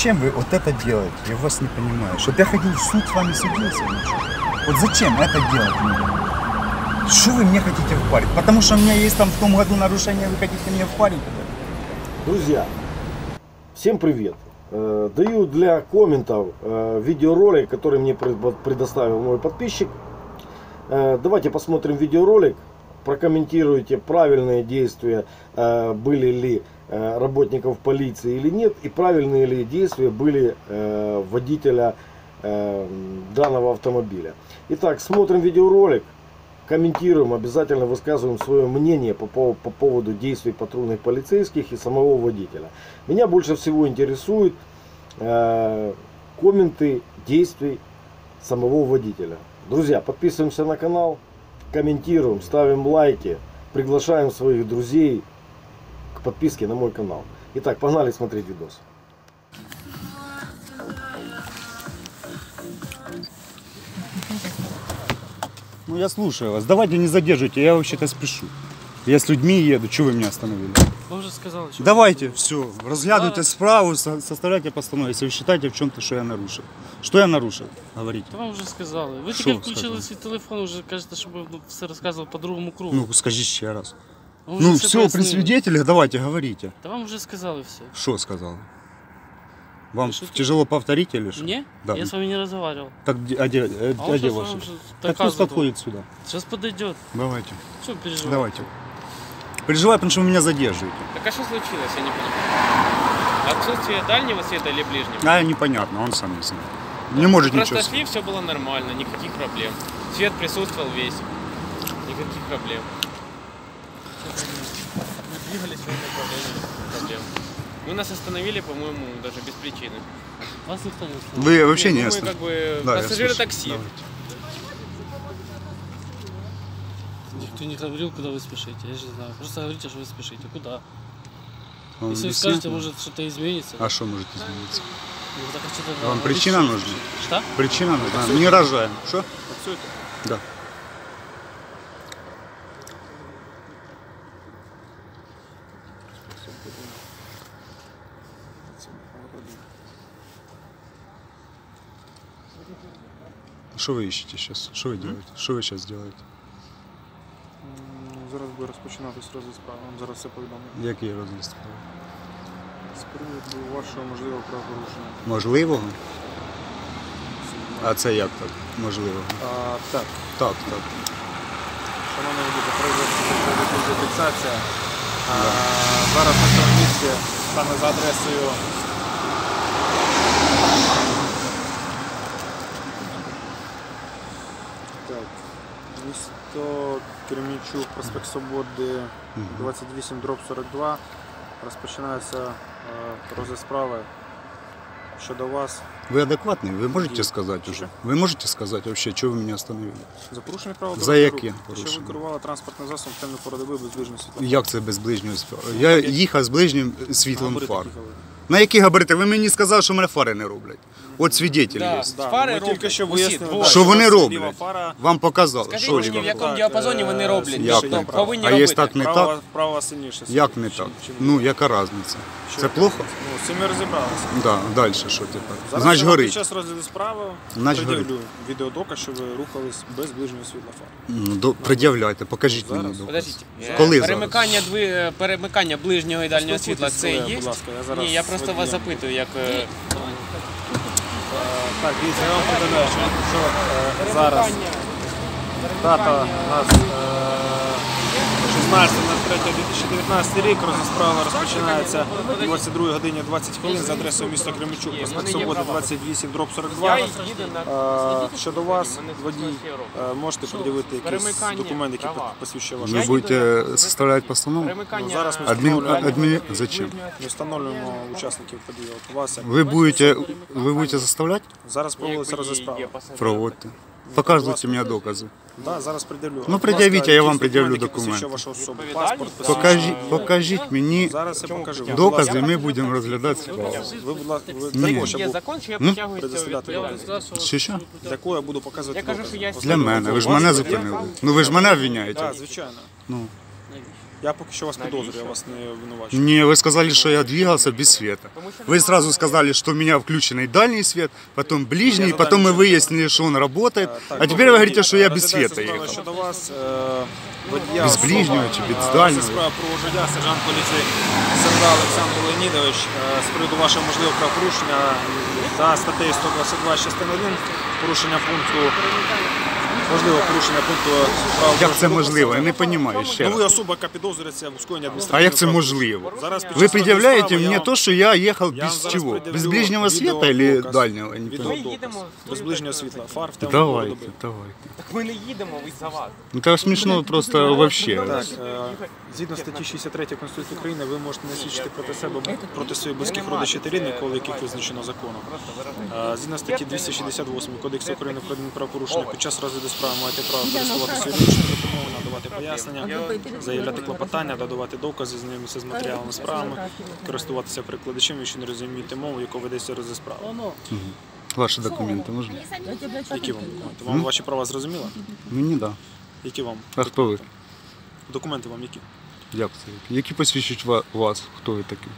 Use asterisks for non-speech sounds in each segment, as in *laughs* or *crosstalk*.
зачем вы вот это делаете? Я вас не понимаю. Чтоб я ходил в суд с вами судился? что? Вот зачем это делать? Что вы мне хотите впарить? Потому что у меня есть там в том году нарушение, вы хотите мне впарить? Друзья, всем привет! Э, Даю для комментов э, видеоролик, который мне пред- предоставил мой подписчик. Э, Давайте посмотрим видеоролик, прокомментируйте правильные действия э, были ли э, работников полиции или нет, и правильные ли действия были э, водителя данного автомобиля. Итак, смотрим видеоролик, комментируем, обязательно высказываем свое мнение по, пов- по поводу действий патрульных полицейских и самого водителя. Меня больше всего интересуют комменты действий самого водителя. Друзья, подписываемся на канал, комментируем, ставим лайки, приглашаем своих друзей к подписке на мой канал. Итак, погнали смотреть видос. Ну я слушаю вас. Давайте не задерживайте, я вообще-то спешу. Я с людьми еду, что вы меня остановили? Ви вже сказали, що Давайте, все, разглядывайте Ладно. справу, со- составляйте постановление, если вы считаете в чем-то, что я нарушил. Что я нарушил? Говорите. Та вам вже сказали. Ви Що тільки ви включили сказали? свій телефон, вже кажете, щоб ви ну, все розказували по другому кругу. Ну, скажи еще раз. Вам вже Ну, все, при пояснили. свидетелях давайте, говорите. Та вам вже сказали все. Что сказал? Вам Что ты- тяжело повторить или что? Ні? Да. Я з вами не разговаривал. Так, где, а где, э, А а он где щас ваши? вам же Так пусть доказывает. подходит сюда. Сейчас подойдет. Давайте, Что переживать? давайте. Переживаю, потому что вы меня задерживаете. Так а что случилось, я не понимаю. Отсутствие дальнего света или ближнего? А, непонятно, он сам не знает. Не может Просто ничего. шли, все было нормально, никаких проблем. Свет присутствовал весь. Никаких проблем. Мы двигались в этом проблем. Вы нас остановили, по-моему, даже без причины. Вас никто не остановил. Вы вообще Ну, не мы ясно. как бы Да, пассажиры такси. Давайте. Никто не говорил, куда вы спешите. Я же не знаю. Просто говорите, что вы спешите. Куда? Вам Если вы скажете, может что-то изменится. А что может измениться? ну, так а Вам надо. причина что, нужна? Что? Причина нужна. Не рожаем. Что? Отсюда. Да. Что вы ищете сейчас? Что вы делаете? Что вы сейчас делаете? Буде розпочинатись розгляд справи. Вам зараз все повідомлю. Який розгляд справи? З приводу вашого можливого правопорушення. Можливого? А це як так? Можливого? А, так, Так, так. шановні водії, производиться фіксація. А, зараз на цьому місці, саме за адресою. Так, місто Кремінчук, проспект Свободи, 28 дроб 42. Розпочинається е, розгляд справи щодо вас. Вы адекватный? Вы можете Ні. сказать уже? Що? Вы можете сказать вообще, что вы меня остановили? За порушення правил За дорожнього яке руху. Що ви порушення? керували транспортним засобом в темну пору доби без ближнього світла. Як це без ближнього світла? Я їхав з ближнім світлом Габарити фар. їхали. На які габарити? Ви мені сказали, що мене фари не роблять. От свідетель є. Да, Фари ми тільки що вияснили. Що вони роблять? Фара, Вам показали. Скажіть Що мені, в якому діапазоні вони е, роблять? Як Що не повинні А робити? є так не права, так? права сильніше. Як не так? чим- Ну, яка різниця? Це плохо? Ну, з цим ми розібралися. Да, далі що тепер? Зараз Значить вам під горить. час розгляду справи Значить, пред'явлю відеодоказ, що ви рухались без ближнього світла фар. Ну, до- Пред'являйте, покажіть Зараз. мені. доказ. Подождіть, е, Коли зараз? перемикання, дви... перемикання ближнього і дальнього світла це Спілкуйтесь, є? будь ласка, я зараз Ні, я просто вас водієм. запитую, як... е, Е, Так, дивіться, я вам повідомляю, що, зараз? У нас 16.03.2019 рік, розгляд справи розпочинається о 22 годині 20 хвилин за адресою міста Кременчук, проспект Свободи 28, дроб 42. Я їду на... Е, Щодо вас, водій, е, можете пред'явити якийсь документ, який посвідчує вашу Ви будете составляти постанову? Ну, зараз ми Адмін, встановлюємо, зачем? ми встановлюємо учасників події. От вас, як- Ви будете, заставляти? Зараз проводиться пасажир. Проводьте. Показуйте мені докази. Да, зараз пред'явлю. Ну, пред'явіть, а я вам пред'явлю документи. вашу Паспорт, Покажіть, покажіть мені Зараз я покажу. Докази, ми будемо розглядати справу. Ви, будь ласка, ви Ні. Є закон, що я Ну, притягую предоставляти цього докази. Що що? для кого я буду показувати Я кажу, докази? що я Для мене. Ви ж мене зупинили. Ну ви ж мене обвиняєте. Так, звичайно. Ну, Я поки що вас підозрюю, я вас не обвинувачую. Не, вы сказали, что я двигался без света. Вы сразу сказали, что у меня включенный дальний свет, потом ближний, Я потом мы задам выяснили, что он работает. Так, А теперь вы говорите, что я без розглядається света справа ехал. щодо вас. е, водія Без особа, ближнього чи без е, дальнього? Це справа про водія, сержант поліції Серда Олександр Леонідович е, з приводу вашого можливого правопорушення за статтею 122 частини 1 порушення пункту можливо порушення пункту прав Як це дорожнього можливо? Я руху. не розумію ще Ну ви раз. особа, яка підозрюється в скоєнні А адміністративного як це правопорушення. можливо? Зараз під Вы час предъявляете розгляду мне справи то, что я ехал я вам без зараз чего? пред'явлю Без ближнего света или відеодоказ. дальнего? Я не понимаю. Відеодоказ. Без ближнього світла. Фар в темну пору Давайте, доби. давайте. Так ми не їдемо, ви за вас. Ну это смешно просто вообще. Так, е, згідно статті 63 Конституції України, ви можете не свідчити проти себе проти своїх близьких родичів та рідних, коли яких визначено законом. Е, Згідно статті 268 Кодексу України про адмінправопорушення, під час розгляду справи маєте право користуватися юридичною допомогою, надавати пояснення, заявляти клопотання, додавати докази, знайомитися з матеріалами справами, користуватися перекладачем, якщо не розумієте мову, яку ведеться розгляд справи. Ваши документы можно? Які вам документи? Вам ваші права зрозуміло? Мені да. Які вам? А хто ви? Документи вам які? Як це? Які посвідчують вас? Хто ви такий?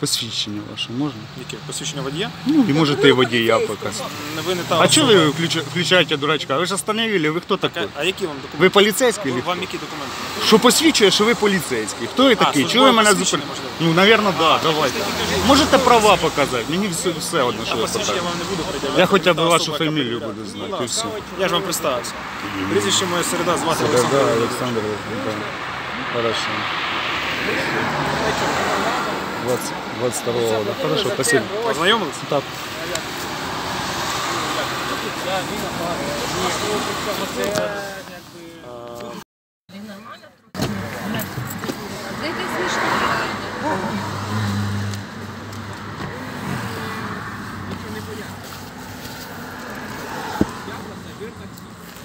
Посвідчення ваше можна? Які? Посвідчення водія? Ну, і можете і водія показати. Не ви не та А что особа. вы включа- включаете дурачка? Вы же остановили, вы кто такой? А які вам документи? Ви поліцейський? или Вам які документи? Що посвідчує, що ви поліцейський? Хто ви такий? службове Чого ви мене посвідчення, зупинили? можливо? Ну, напевно, да, давайте. Можете права показати? Мені все, все одно, що А я посвідчення питаю. вам не буду приділяти. Я хоча б Та вашу особа, яка фамілію перевіряє. буду знати, і все. Я ж вам представився. Прізвище моє середа звати Да, Олександр. да, Леонідович. Александр, да. Хорошо. 20, 22 года. Хорошо, спасибо. Познайомились? Так.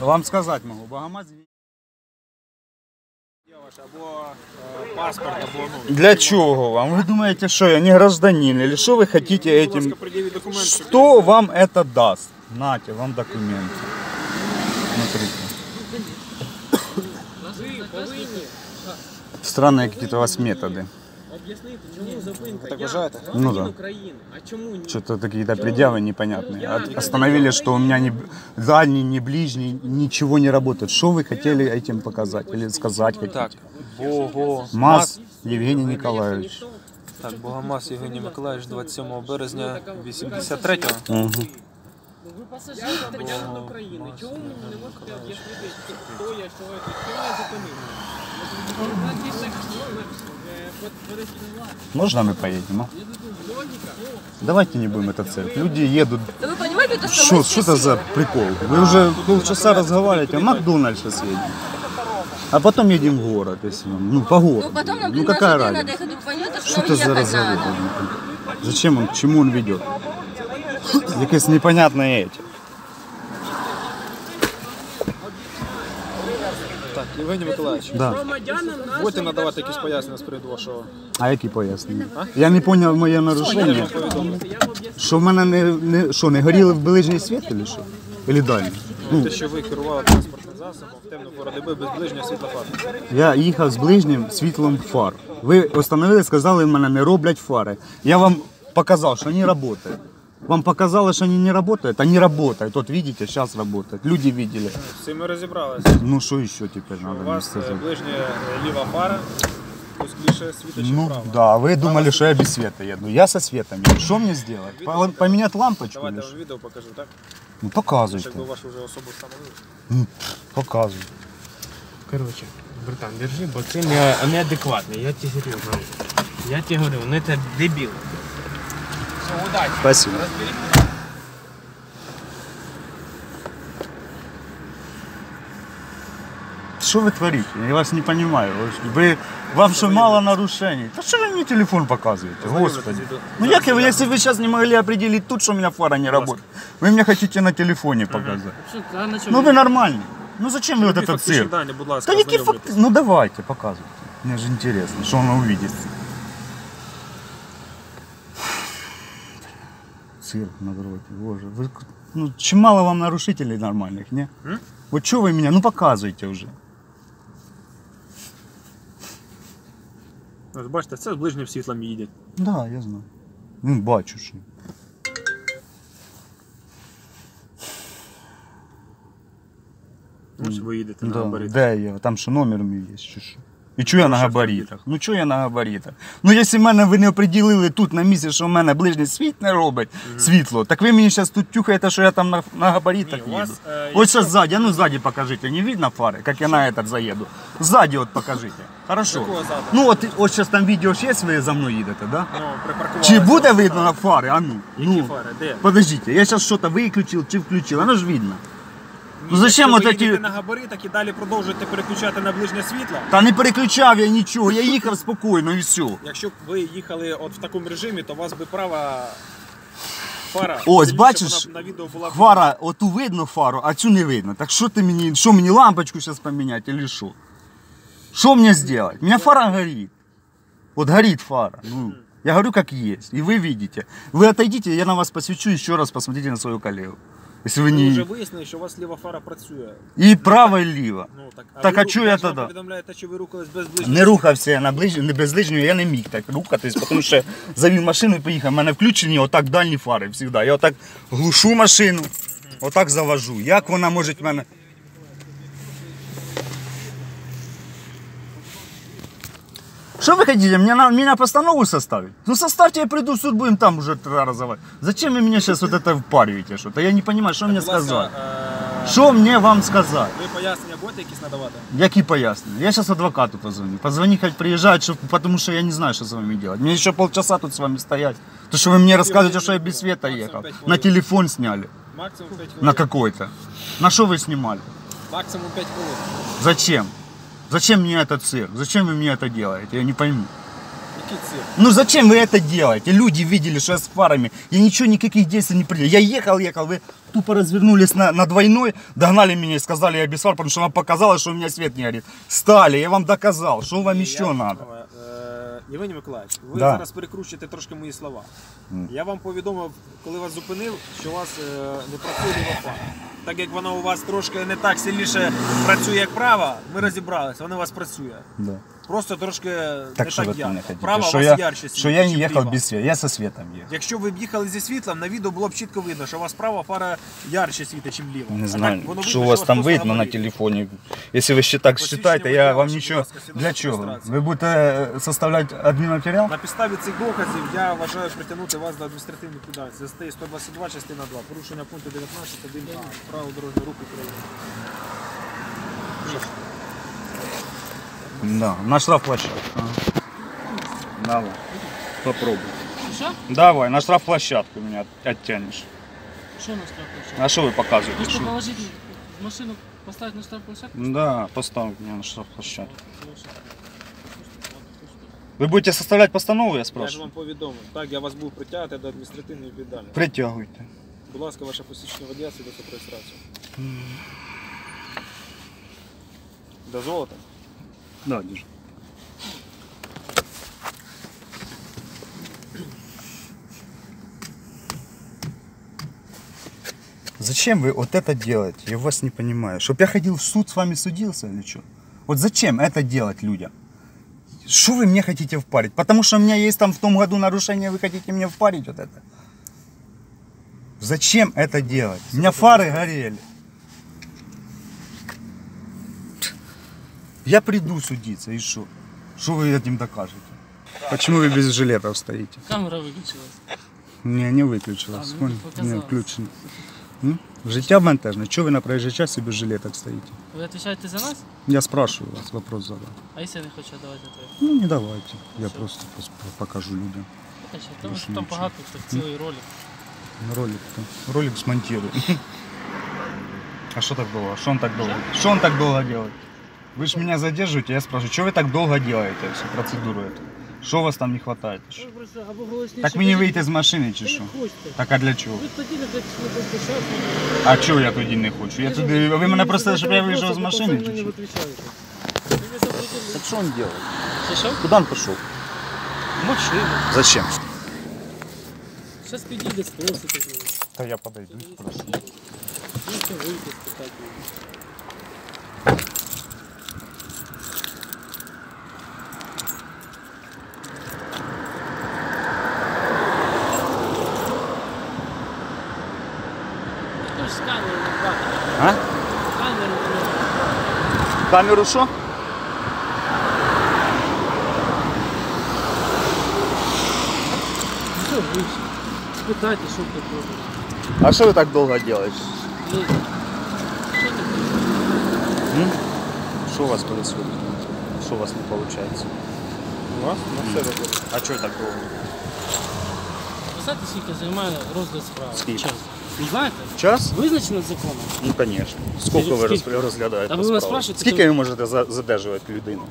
Вам сказать могу, Богомаз... Або паспорт, або ну. Для чего вам? Вы думаете, что я не гражданин? Или что вы хотите Будь ласка, этим? Что вам это даст? Нате, вам документы. Смотрите. Странные какие-то у вас методы Об'яснити, чому зупинка? Ви так вважаєте? Ну да. України. А чому ні? Что-то какие-то предъявы непонятные. От- Остановили, что у меня ни дальний, ни ближний, ничего не работает. Что вы хотели этим показать или сказать хотите? Так, Бого Мас Евгений Николаевич. Так, Богомаз Євгеній Миколаївич 27 березня 83-го. Угу. Ви пасажир громадянин України. Чому ви мені не можете об'яснити, хто я, що я, чого я зупинив? У нас є так, е, под- подожди, Можно мы поедем? а? Давайте не будем это цель. Люди едут. Да вы понимаете, то, что Что, это за прикол? Вы уже полчаса разговариваете, а Макдональдс сейчас едем. А потом едем в город, если вам, ну по городу. Ну потом нам ну какая надо разница? понятно, что Что нам это за разговор? Зачем он, к чему он ведет? Якесь непонятное эти. Євгеній Миколаївич, Да. будете надавати якісь пояснення з приводу вашого А які пояснення? Я не зрозумів моє нарушення. Що в мене не, не, що, не горіли в ближній світ, чи що? Или дальній? те, що ви керували транспортним засобом в темну пору доби без ближнього світла фар. Я їхав з ближнім світлом фар. Ви остановили, сказали, в мене не роблять фари. Я вам показав, що вони працюють. Вам показали, що вони не працюють? Они работают. Вот видите, сейчас работают. Люди видели. З цим ми розібралися. Ну що ще тепер У треба мені вас е, сказати? ближня е, ліва фара тускліше світа, ніж Ну права. да, вы думали, что я без света еду. Я со светом еду. Что мне сделать? По- Поменять лампочку? Давайте или я что? вам відео покажу, так? Ну Щоб показывайте. ви вашу вже особу встановили. Показывайте. Короче, братан, держи, бо це не, неадекватно. Я тебе серйозно говорю. Я тебе говорю, ну це дебіл. Все, удачі. Спасибо. Что вы творите? Я вас не понимаю. Вы, вам что, мало нарушений? Да что вы мне телефон показываете, господи? Ну як я, если вы сейчас не могли определить тут, что у меня фара не работает, вы мне хотите на телефоне показать. Що, а на Ну вы нормальный. Ну зачем вы вот этот Фактичні цирк? дані, будь ласка, Да какие ознайомлюйтесь. факты? Ну давайте, показывайте. Мне же интересно, что он увидит. Цирк на дороге, боже. Вы, ну, чимало вам нарушителей нормальных, не? Вот что вы меня, ну показывайте уже. Ось бачите, це з ближнім світлом їде. Да, я знаю. Ну, бачу, що. Ось ви їдете на Да, габарит. де я? Там що номер мій є, чи що? І чого я на габаритах? Ну чого я на габаритах? Ну якщо мене ви не оприділили тут на місці, що в мене ближнє світ не робить світло, так ви мені зараз тут тюхаєте, що я там на, на габаритах Ні, у вас, їду. е, Ось зараз сзади, а ну сзади покажите, не видно фари, як я на этот заеду? Сзади от покажите. Хорошо. Ну от, от зараз там відео є, ви за мною їдете, да? Ну. Чи буде видно на фари? А ну. Які ну. фари? Де? Подождите, я сейчас что-то выключил, чи включил, оно ж видно. Ну Ні, зачем якщо от ви їдете эти... на габаритах і далі продовжуєте переключати на ближнє світло, Та не переключав я нічого, я їхав спокійно і все. якщо б ви їхали от в такому режимі, то у вас би права фара. Ось, сильніше бачиш, вона б на відео була б- Фара, оту видно фару, а цю не видно. Так що ти мені, що мені лампочку зараз поміняти, или що? Що мені сделать? У меня фара горит. Вот горит фара. Ну, я говорю, как есть. И вы видите. Вы отойдите, я на вас посвечу, еще раз посмотрите на свою коллегу. Если вы Ви вже не... вияснили, що у вас ліва фара працює. І права, і ліва. Ну, так, Так, ви а чого я ж вам тоді? повідомляєте, що ви рухались без ближнього Не рухався я на ближ... не без ближнього, я не міг так рухатись, тому що завів машину і поїхав. У мене включені отак дальні фари завжди. Я отак глушу машину, отак завожу. Як вона може мене. Что вы хотите? Мне на, меня постанову составить? Ну составьте, я приду в суд, будем там уже разговаривать. Зачем вы меня сейчас вот это впариваете что-то? Я не понимаю, что мне сказать. е, Что мне вам сказать? Ви пояснення будете якісь надавати? Які пояснення? Я сейчас адвокату позвоню. Позвони, хоть приезжает, чтоб- потому что я не знаю, что с вами делать. Мне еще полчаса тут с вами стоять. То, что вы мне рассказываете, что я без света ехал. На телефон сняли. Максимум 5 хвилин. На какой-то. На что вы снимали? Максимум 5 хвилин. Зачем? Зачем мне этот цирк? Зачем вы мне это делаете? Я не пойму. Ну зачем вы это делаете? Люди видели, что я с фарами. Я ничего, никаких действий не принял. Я ехал, ехал, вы тупо развернулись на, на двойной, догнали меня и сказали, я без фар, потому что вам показалось, что у меня свет не горит. Стали, я вам доказал, что вам еще Я- надо. Е, Євгеній Миколаївич, ви Да. зараз перекручуєте трошки мої слова. Я вам повідомив, коли вас зупинив, що у вас е, не працює ліва фара. Так як вона у вас трошки не так сильніше працює, як права, ми розібралися, вона у вас працює. Да. Просто трошки Так не что так вы от меня ярко. хотите? Права у Что вас я, ярче что я не світить, ехал чим без света, я со светом ехал. Якщо ви б їхали зі світлом, на відео було б чітко видно, що у вас права фара ярче світить, ніж ліва. Не А знаю, так воно что видно, у вас що там просто видно на габарит. телефоне. Если вы щи- так Посвідчення считаете, я водія вам ваше, ничего... будь ласка, свідоцтво Для чего? реєстрації. Вы будете э, составлять админматериал? На підставі цих доказів я вважаю притягнути вас до адміністративної відповідальності. За статтею 122 частина 2. Порушення пункту 19 1 А. Правил дорожнього руху України. Да, на штрафплощадку. Ага. Давай, попробуй. Що? Давай, на штрафплощадку меня от- оттянешь. Що на штрафплощадку? А что вы показываете? Просто Что? положить машину, поставить на штрафплощадку? Да, поставь меня на штрафплощадку. Вы будете составлять постанову, я Я ж спрашиваю? вам повідомив. Так, я вас був притягти до адміністративної відповідальності. Притягивайте. Будь ласка, ваше посвідчення водія, свідоцтво про реєстрацію. Дозволите? Да, держи. Зачем вы вот это делаете? Я вас не понимаю. Чтоб я ходил в суд с вами судился или что? Вот зачем это делать людям? Что вы мне хотите впарить? Потому что у меня есть там в том году нарушение, вы хотите мне впарить вот это? Зачем это делать? У меня фары горели. Я приду судиться, и что? Что вы этим докажете? Почему вы без жилетов стоите? Камера виключилась. Не, не выключилась. А, ну, Вон, показалось. не включено. М? Життя бентежне. Чого ви на проїжджій часі без жилеток стоїте? Ви відповідаєте за нас? Я спрашиваю вас, вопрос задав. А якщо я не хочу давати ответ? Ну не давайте. Я просто пос- покажу людям. Покажіть, Тому Більше що там нічого. багато так цілий ролик. Ролик, там. ролик смонтирую. *laughs* А что так долго? Что он так долго? Что он так долго делает? Вы же меня задерживаете, я спрашиваю, что вы так долго делаете всю процедуру эту? Что у вас там не хватает? еще? Або голосніше. Так мені вийти з машини чи що? Хочете. Так а для чого? Ви тоді не хочете на площадку. А чого я тоді не хочу? Я туди, ви мене просили, щоб я вийшов з машини чи що? Так что он делает? Що що? Куда он пошел? Машину. Зачем? Зараз підійде спросите. Да я подойду, спрошу. Можете вийти, спитати. Камеру що? Все, вийшли. Спитайте, що ви тут робите. А що ви так довго робите? Ну, Що таке? Що у вас происходит? Що у вас не виходить? У вас на все виходить. А чого так довго? Ви знаєте, скільки займає розгляд справи? Скільки? Час. Не знаєте? Час? Визначено законом. Ну, звісно. Скільки ви Скільки? роз- розглядаєте А ви мене справу? спрашуєте, Скільки то- ви можете за- задержувати людину?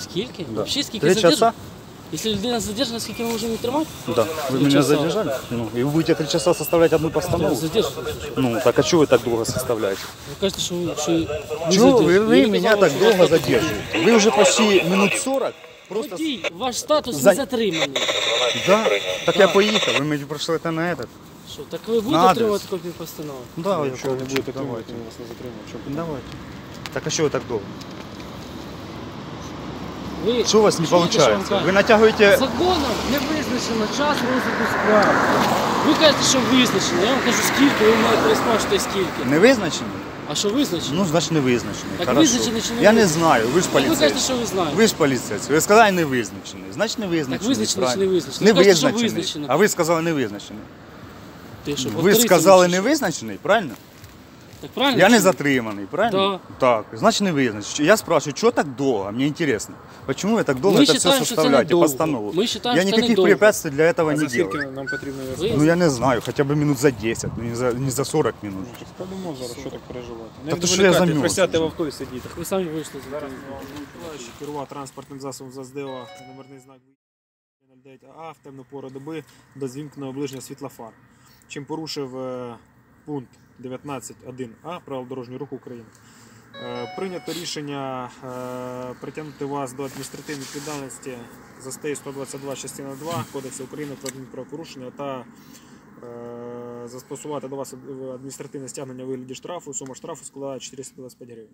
Скільки? Да. Взагалі скільки Три задержано? часа? Якщо людина задержана, скільки ми можемо її тримати? Да. Вы Три меня часа. задержали? Ну, и вы будете три часа составлять одну постанову? Задержано. Ну, так а чего вы так долго составляете? Ви кажете, що ви, що ви Чего вы, задержані. вы Я меня казав, так що долго вас так- задерживаете? Вы уже почти минут 40 просто... Водій, ваш статус За- не затриманий. Да, так я поехал, вы мне пришли это на этот. Що, так ви будете адрес. отримувати копію постанови? Да, я Якщо не будете давайте. вас не затримаємо. Що Давайте. Так а чего вы так долго? Ви Что у вас не чуєте, що вам получается? кажуть? Вы натягиваете... Законом не визначено час розгляду справи. Ви кажете, що визначено. Я вам кажу, скільки, ви мене переспрашуєте скільки. Не визначені? А що визначено? Ну, значить не визначений. Так Хорошо. визначений чи не Я не визначений? знаю, ви ж Так ви кажете, поліцейський. що ви знаєте. Ви ж поліцейський. Ви сказали не визначений. Значить не Так визначений. визначено чи не правильно. визначено? Не Ви кажете, що визначений. А ви сказали не визначений. Ти що, Ви повторіться сказали мені, не чи що? визначений, правильно? Так правильно? Я чи не ні? затриманий, правильно? Так, значит не визначений. Я спрашиваю, что так долго? Мне интересно. Почему вы так долго Мы это все считаем, что это составляете, недолго. постанову? Мы считаем, Я что это никаких недолго. препятствий для этого А не за скільки делаю. нам потрібно Ви- вияснити? Ну я не знаю, хотя бы минут за 10, ну не за, не за 40 минут. Подумав зараз, що так переживати. Не Та то що я відволікайте, замерз присядьте в вже. авто і сидіти. Ви самі вийшли з Зараз Миколаївич керував транспортним засобом за СДО, номерний знак 09 а в темну пору доби до звімкненого ближнього світла фар. Чим порушив е, пункт 19.1а правил дорожнього руху України. Е, Прийнято рішення е, притягнути вас до адміністративної відповідальності за статтею 122 частина 2 Кодексу України про адмінправопорушення та застосувати до вас адміністративне стягнення вигляді штрафу. Сума штрафу складає 425 гривень.